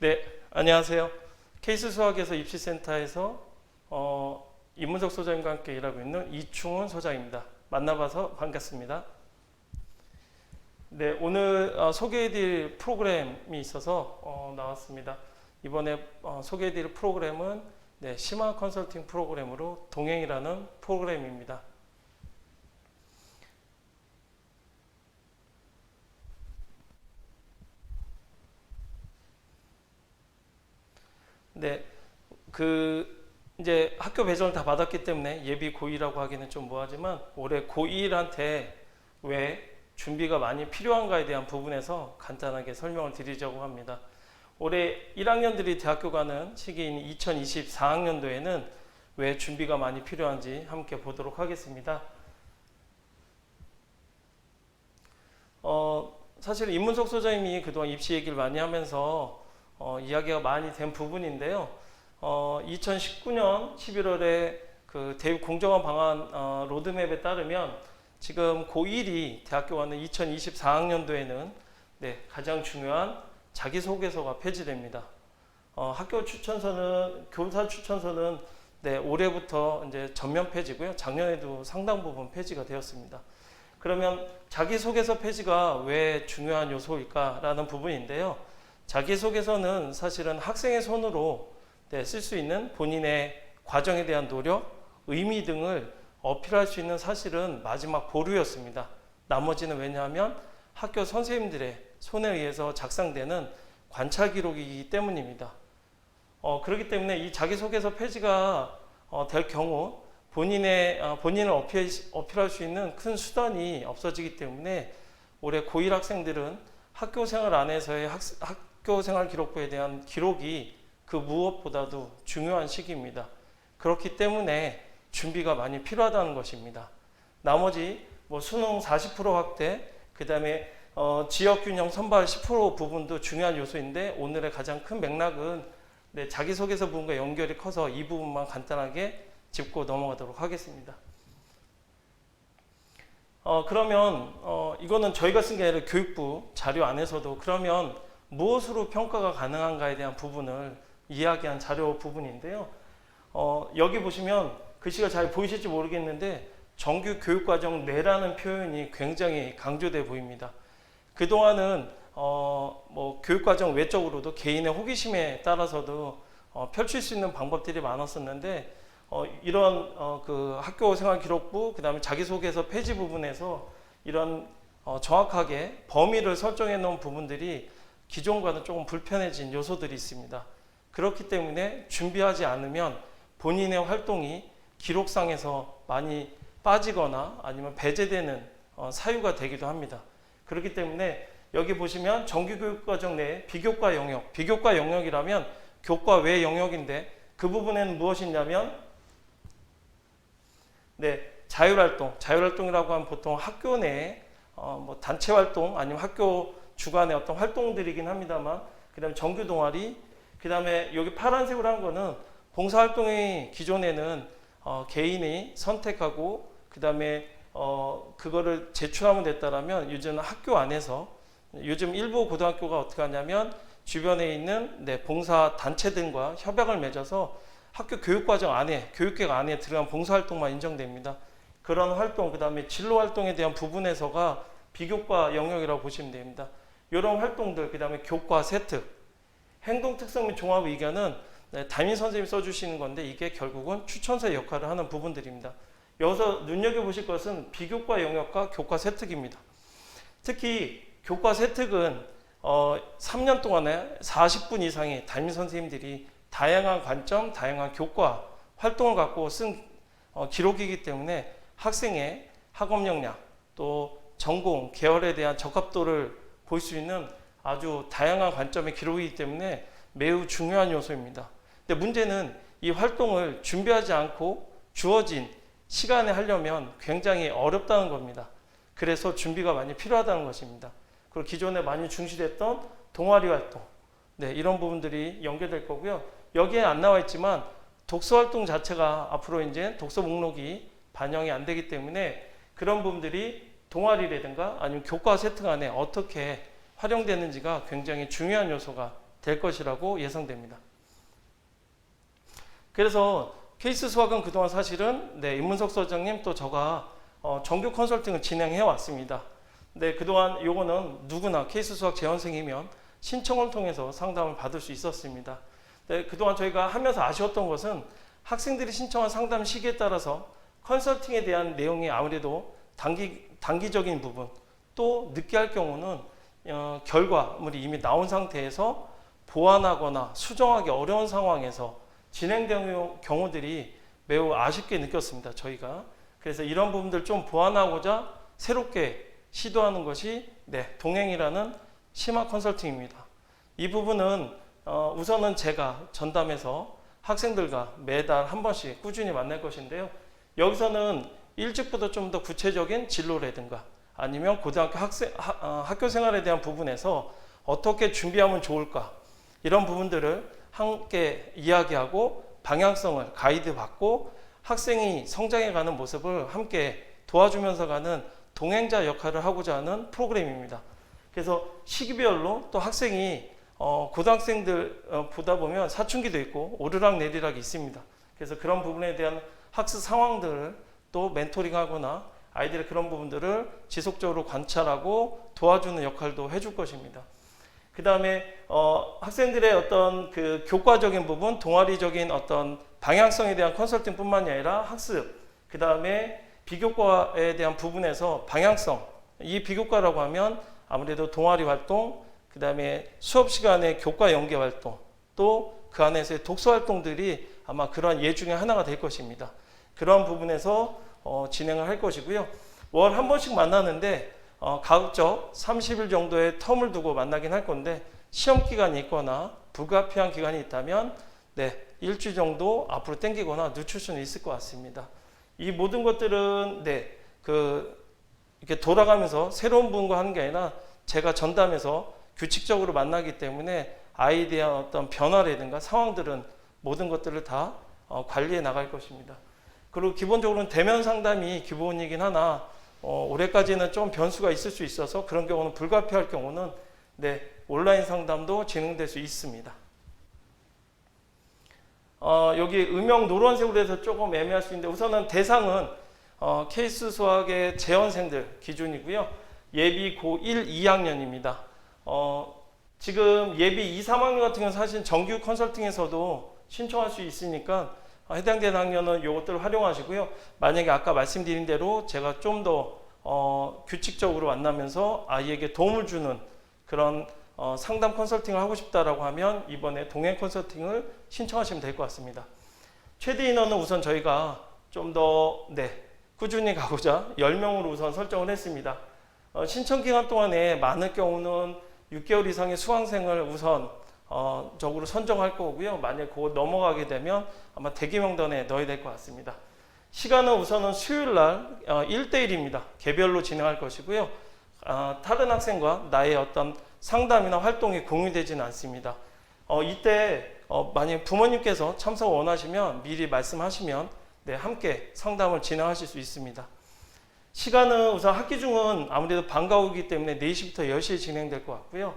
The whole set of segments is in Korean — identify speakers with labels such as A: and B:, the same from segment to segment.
A: 네, 안녕하세요. 케이스 수학에서 입시센터에서 어, 임문석 소장님과 함께 일하고 있는 이충훈 소장입니다. 만나봐서 반갑습니다. 네, 오늘 어, 소개해드릴 프로그램이 있어서 어, 나왔습니다. 이번에 어, 소개해드릴 프로그램은 네, 심화 컨설팅 프로그램으로 동행이라는 프로그램입니다. 네, 그 이제 학교 배정을 다 받았기 때문에 예비 고2라고 하기는 좀 뭐하지만 올해 고1한테 왜 준비가 많이 필요한가에 대한 부분에서 간단하게 설명을 드리자고 합니다. 올해 1학년들이 대학교 가는 시기인 2024학년도에는 왜 준비가 많이 필요한지 함께 보도록 하겠습니다. 어, 사실 임문석 소장님이 그동안 입시 얘기를 많이 하면서 어, 이야기가 많이 된 부분인데요. 어, 2019년 11월에 그 대육 공정화 방안 어, 로드맵에 따르면 지금 고1이 대학교 가는 2024학년도에는 네, 가장 중요한 자기소개서가 폐지됩니다. 어, 학교 추천서는 교사 추천서는 네, 올해부터 이제 전면 폐지고요. 작년에도 상당 부분 폐지가 되었습니다. 그러면 자기소개서 폐지가 왜 중요한 요소일까라는 부분인데요. 자기소개서는 사실은 학생의 손으로 네, 쓸수 있는 본인의 과정에 대한 노력, 의미 등을 어필할 수 있는 사실은 마지막 보루였습니다. 나머지는 왜냐하면 학교 선생님들의 손에 의해서 작성되는 관찰 기록이기 때문입니다. 어, 그렇기 때문에 이 자기소개서 폐지가 어, 될 경우 본인의 어, 본인을 어필, 어필할 수 있는 큰 수단이 없어지기 때문에 올해 고1 학생들은 학교 생활 안에서의 학, 학 교 생활 기록부에 대한 기록이 그 무엇보다도 중요한 시기입니다. 그렇기 때문에 준비가 많이 필요하다는 것입니다. 나머지 뭐 수능 40% 확대, 그 다음에 어, 지역균형 선발 10% 부분도 중요한 요소인데 오늘의 가장 큰 맥락은 네, 자기소개서 부분과 연결이 커서 이 부분만 간단하게 짚고 넘어가도록 하겠습니다. 어, 그러면 어, 이거는 저희가 쓴 게 아니라 교육부 자료 안에서도 그러면 무엇으로 평가가 가능한가에 대한 부분을 이야기한 자료 부분인데요. 어, 여기 보시면 글씨가 잘 보이실지 모르겠는데 정규 교육과정 내라는 표현이 굉장히 강조돼 보입니다. 그동안은 어, 뭐 교육과정 외적으로도 개인의 호기심에 따라서도 어, 펼칠 수 있는 방법들이 많았었는데 어, 이런 어, 그 학교 생활 기록부 그다음에 자기소개서 폐지 부분에서 이런 어, 정확하게 범위를 설정해 놓은 부분들이 기존과는 조금 불편해진 요소들이 있습니다. 그렇기 때문에 준비하지 않으면 본인의 활동이 기록상에서 많이 빠지거나 아니면 배제되는 어, 사유가 되기도 합니다. 그렇기 때문에 여기 보시면 정규교육과정 내에 비교과 영역, 비교과 영역이라면 교과 외 영역인데 그 부분에는 무엇이냐면 네, 자율활동, 자율활동이라고 하면 보통 학교 내에 어, 뭐 단체 활동 아니면 학교 주간의 어떤 활동들이긴 합니다만 그다음에 정규 동아리, 그다음에 여기 파란색으로 한 거는 봉사활동이 기존에는 어, 개인이 선택하고 그다음에 어, 그거를 제출하면 됐다라면 요즘은 학교 안에서 요즘 일부 고등학교가 어떻게 하냐면 주변에 있는 네, 봉사 단체들과 협약을 맺어서 학교 교육과정 안에 교육계획 안에 들어간 봉사활동만 인정됩니다. 그런 활동 그다음에 진로 활동에 대한 부분에서가 비교과 영역이라고 보시면 됩니다. 이런 활동들 그 다음에 교과 세특 행동 특성 및 종합 의견은 네, 담임 선생님이 써주시는 건데 이게 결국은 추천서의 역할을 하는 부분들입니다. 여기서 눈여겨보실 것은 비교과 영역과 교과 세특입니다. 특히 교과 세특은 어, 3년 동안에 40분 이상의 담임 선생님들이 다양한 관점, 다양한 교과 활동을 갖고 쓴 어, 기록이기 때문에 학생의 학업 역량 또 전공, 계열에 대한 적합도를 볼 수 있는 아주 다양한 관점의 기록이기 때문에 매우 중요한 요소입니다. 근데 문제는 이 활동을 준비하지 않고 주어진 시간에 하려면 굉장히 어렵다는 겁니다. 그래서 준비가 많이 필요하다는 것입니다. 그리고 기존에 많이 중시됐던 동아리 활동, 네, 이런 부분들이 연결될 거고요. 여기에 안 나와 있지만 독서 활동 자체가 앞으로 이제 독서 목록이 반영이 안 되기 때문에 그런 부분들이 동아리라든가 아니면 교과 세트 안에 어떻게 활용되는지가 굉장히 중요한 요소가 될 것이라고 예상됩니다. 그래서 케이스 수학은 그동안 사실은 네, 임문석 소장님 또 저가 어, 정규 컨설팅을 진행해 왔습니다. 네, 그동안 요거는 누구나 케이스 수학 재원생이면 신청을 통해서 상담을 받을 수 있었습니다. 네, 그동안 저희가 하면서 아쉬웠던 것은 학생들이 신청한 상담 시기에 따라서 컨설팅에 대한 내용이 아무래도 단기, 단기적인 부분 또 늦게 할 경우는 어, 결과물이 이미 나온 상태에서 보완하거나 수정하기 어려운 상황에서 진행되는 경우들이 매우 아쉽게 느꼈습니다. 저희가 그래서 이런 부분들 좀 보완하고자 새롭게 시도하는 것이 네, 동행이라는 심화 컨설팅입니다. 이 부분은 어, 우선은 제가 전담해서 학생들과 매달 한 번씩 꾸준히 만날 것인데요. 여기서는 일찍부터 좀 더 구체적인 진로라든가 아니면 고등학교 학생, 하, 어, 학교 생활에 대한 부분에서 어떻게 준비하면 좋을까 이런 부분들을 함께 이야기하고 방향성을 가이드 받고 학생이 성장해가는 모습을 함께 도와주면서 가는 동행자 역할을 하고자 하는 프로그램입니다. 그래서 시기별로 또 학생이 어, 고등학생들 어, 보다 보면 사춘기도 있고 오르락 내리락이 있습니다. 그래서 그런 부분에 대한 학습 상황들을 또 멘토링 하거나 아이들의 그런 부분들을 지속적으로 관찰하고 도와주는 역할도 해줄 것입니다. 그 다음에 어, 학생들의 어떤 그 교과적인 부분, 동아리적인 어떤 방향성에 대한 컨설팅뿐만이 아니라 학습, 그 다음에 비교과에 대한 부분에서 방향성, 이 비교과라고 하면 아무래도 동아리 활동, 그 다음에 수업 시간에 교과 연계 활동, 또 그 안에서의 독서 활동들이 아마 그러한 예 중에 하나가 될 것입니다. 그런 부분에서 어, 진행을 할 것이고요. 월 한 번씩 만나는데 어, 가급적 30일 정도의 텀을 두고 만나긴 할 건데 시험 기간이 있거나 불가피한 기간이 있다면 네 일주 정도 앞으로 땡기거나 늦출 수는 있을 것 같습니다. 이 모든 것들은 네 그 이렇게 돌아가면서 새로운 분과 하는 게 아니라 제가 전담해서 규칙적으로 만나기 때문에 아이에 대한 어떤 변화라든가 상황들은 모든 것들을 다 어, 관리해 나갈 것입니다. 그리고 기본적으로는 대면 상담이 기본이긴 하나 어, 올해까지는 좀 변수가 있을 수 있어서 그런 경우는 불가피할 경우는 네, 온라인 상담도 진행될 수 있습니다. 어, 여기 음영 노란색으로 해서 조금 애매할 수 있는데 우선은 대상은 어, 케이스 수학의 재원생들 기준이고요. 예비 고1 2학년입니다. 어, 지금 예비 2, 3학년 같은 경우는 사실 정규 컨설팅에서도 신청할 수 있으니까 어, 해당되는 학년은 이것들을 활용하시고요. 만약에 아까 말씀드린 대로 제가 좀더 어, 규칙적으로 만나면서 아이에게 도움을 주는 그런 어, 상담 컨설팅을 하고 싶다라고 하면 이번에 동행 컨설팅을 신청하시면 될 것 같습니다. 최대 인원은 우선 저희가 좀 더 네, 꾸준히 가고자 10명으로 우선 설정을 했습니다. 어, 신청 기간 동안에 많을 경우는 6개월 이상의 수강생을 우선 어, 적으로 선정할 거고요. 만약 곧 넘어가게 되면 아마 대기 명단에 넣어야 될 것 같습니다. 시간은 우선은 수요일 날 어, 1대1입니다. 개별로 진행할 것이고요. 어, 다른 학생과 나의 어떤 상담이나 활동이 공유되지는 않습니다. 어, 이때 어, 만약 부모님께서 참석 원하시면 미리 말씀하시면 네, 함께 상담을 진행하실 수 있습니다. 시간은 우선 학기 중은 아무래도 방과 후이기 때문에 4시부터 10시에 진행될 것 같고요.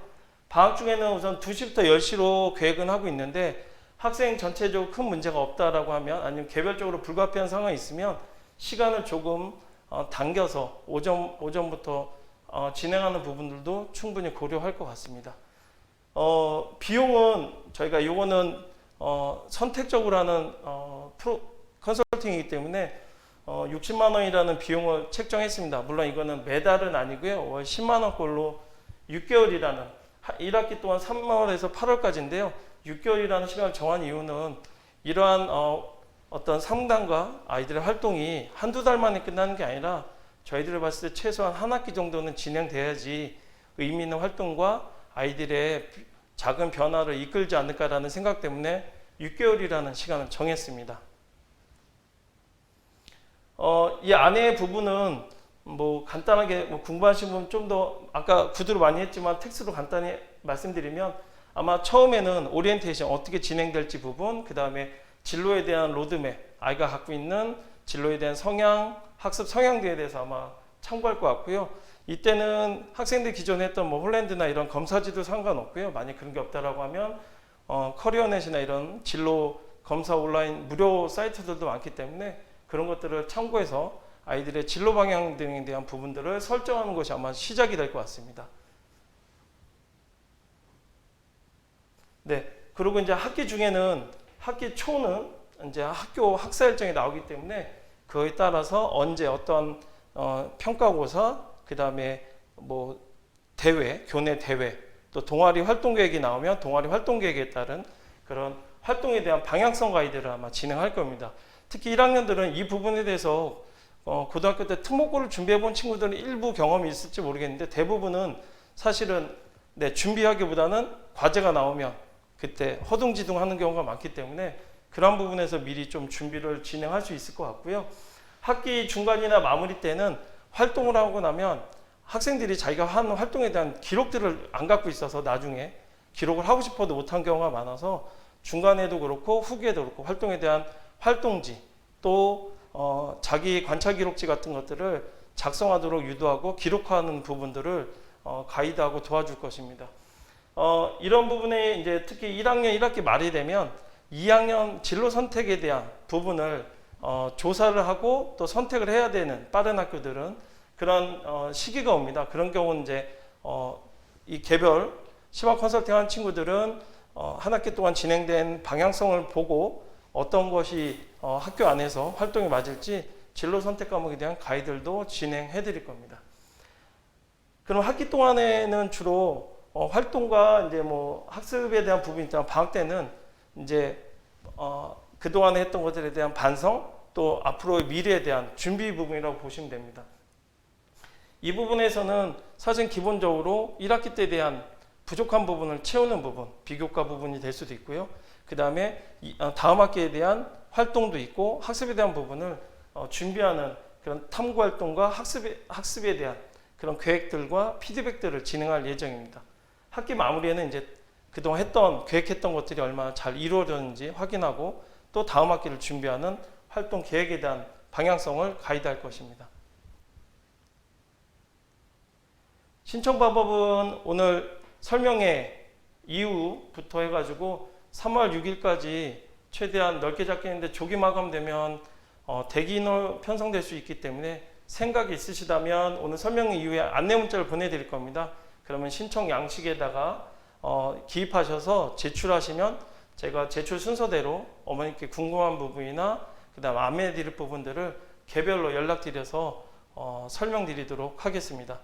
A: 방학 중에는 우선 2시부터 10시로 계획은 하고 있는데 학생 전체적으로 큰 문제가 없다라고 하면 아니면 개별적으로 불가피한 상황이 있으면 시간을 조금 어, 당겨서 오전 오전부터 어, 진행하는 부분들도 충분히 고려할 것 같습니다. 어, 비용은 저희가 요거는 어, 선택적으로 하는 어, 프로 컨설팅이기 때문에 어, 60만 원이라는 비용을 책정했습니다. 물론 이거는 매달은 아니고요. 월 10만 원꼴로 6개월이라는 1학기 동안 3월에서 8월까지인데요. 6개월이라는 시간을 정한 이유는 이러한 어, 어떤 상담과 아이들의 활동이 한두 달 만에 끝나는 게 아니라 저희들을 봤을 때 최소한 한 학기 정도는 진행돼야지 의미 있는 활동과 아이들의 작은 변화를 이끌지 않을까라는 생각 때문에 6개월이라는 시간을 정했습니다. 어, 이 안의 부분은 뭐 간단하게 뭐 궁금하신 분 좀 더 아까 구두로 많이 했지만 텍스트로 간단히 말씀드리면 아마 처음에는 오리엔테이션 어떻게 진행될지 부분 그 다음에 진로에 대한 로드맵 아이가 갖고 있는 진로에 대한 성향 학습 성향들에 대해서 아마 참고할 것 같고요 이때는 학생들 기존에 했던 뭐 홀랜드나 이런 검사지도 상관없고요. 만약 그런 게 없다라고 하면 어, 커리어넷이나 이런 진로 검사 온라인 무료 사이트들도 많기 때문에 그런 것들을 참고해서 아이들의 진로 방향 등에 대한 부분들을 설정하는 것이 아마 시작이 될 것 같습니다. 네. 그리고 이제 학기 중에는 학기 초는 이제 학교 학사 일정이 나오기 때문에 그거에 따라서 언제 어떤 어, 평가고사 그 다음에 뭐 대회, 교내 대회 또 동아리 활동 계획이 나오면 동아리 활동 계획에 따른 그런 활동에 대한 방향성 가이드를 아마 진행할 겁니다. 특히 1학년들은 이 부분에 대해서 어, 고등학교 때 특목고를 준비해 본 친구들은 일부 경험이 있을지 모르겠는데 대부분은 사실은 네, 준비하기보다는 과제가 나오면 그때 허둥지둥 하는 경우가 많기 때문에 그런 부분에서 미리 좀 준비를 진행할 수 있을 것 같고요. 학기 중간이나 마무리 때는 활동을 하고 나면 학생들이 자기가 한 활동에 대한 기록들을 안 갖고 있어서 나중에 기록을 하고 싶어도 못한 경우가 많아서 중간에도 그렇고 후기에도 그렇고 활동에 대한 활동지 또 어, 자기 관찰 기록지 같은 것들을 작성하도록 유도하고 기록하는 부분들을 어, 가이드하고 도와줄 것입니다. 어, 이런 부분에 이제 특히 1학년 1학기 말이 되면 2학년 진로 선택에 대한 부분을 어, 조사를 하고 또 선택을 해야 되는 빠른 학교들은 그런 어, 시기가 옵니다. 그런 경우는 이제 어, 이 개별 심화 컨설팅 한 친구들은 어, 한 학기 동안 진행된 방향성을 보고 어떤 것이 어, 학교 안에서 활동이 맞을지 진로 선택 과목에 대한 가이드도 진행해 드릴 겁니다. 그럼 학기 동안에는 주로 어, 활동과 이제 뭐 학습에 대한 부분이 있지만 방학 때는 이제 어, 그동안에 했던 것들에 대한 반성 또 앞으로의 미래에 대한 준비 부분이라고 보시면 됩니다. 이 부분에서는 사실 기본적으로 1학기 때에 대한 부족한 부분을 채우는 부분, 비교과 부분이 될 수도 있고요. 그 다음에 다음 학기에 대한 활동도 있고 학습에 대한 부분을 어, 준비하는 그런 탐구 활동과 학습에, 학습에 대한 그런 계획들과 피드백들을 진행할 예정입니다. 학기 마무리에는 이제 그동안 했던 계획했던 것들이 얼마나 잘 이루어졌는지 확인하고 또 다음 학기를 준비하는 활동 계획에 대한 방향성을 가이드할 것입니다. 신청 방법은 오늘 설명회 이후부터 해가지고 3월 6일까지 최대한 넓게 잡게 했는데 조기 마감되면 어, 대기 인원 편성될 수 있기 때문에 생각이 있으시다면 오늘 설명 이후에 안내 문자를 보내드릴 겁니다. 그러면 신청 양식에다가 어, 기입하셔서 제출하시면 제가 제출 순서대로 어머니께 궁금한 부분이나 그다음 안내해 드릴 부분들을 개별로 연락드려서 어, 설명드리도록 하겠습니다.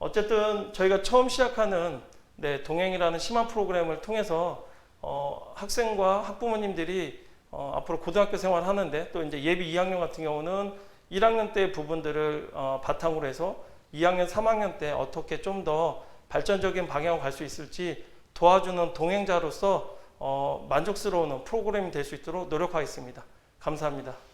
A: 어쨌든 저희가 처음 시작하는 네, 동행이라는 심화 프로그램을 통해서 어, 학생과 학부모님들이 어, 앞으로 고등학교 생활 하는데 또 이제 예비 2학년 같은 경우는 1학년 때 부분들을 어, 바탕으로 해서 2학년, 3학년 때 어떻게 좀 더 발전적인 방향으로 갈 수 있을지 도와주는 동행자로서 어, 만족스러운 프로그램이 될 수 있도록 노력하겠습니다. 감사합니다.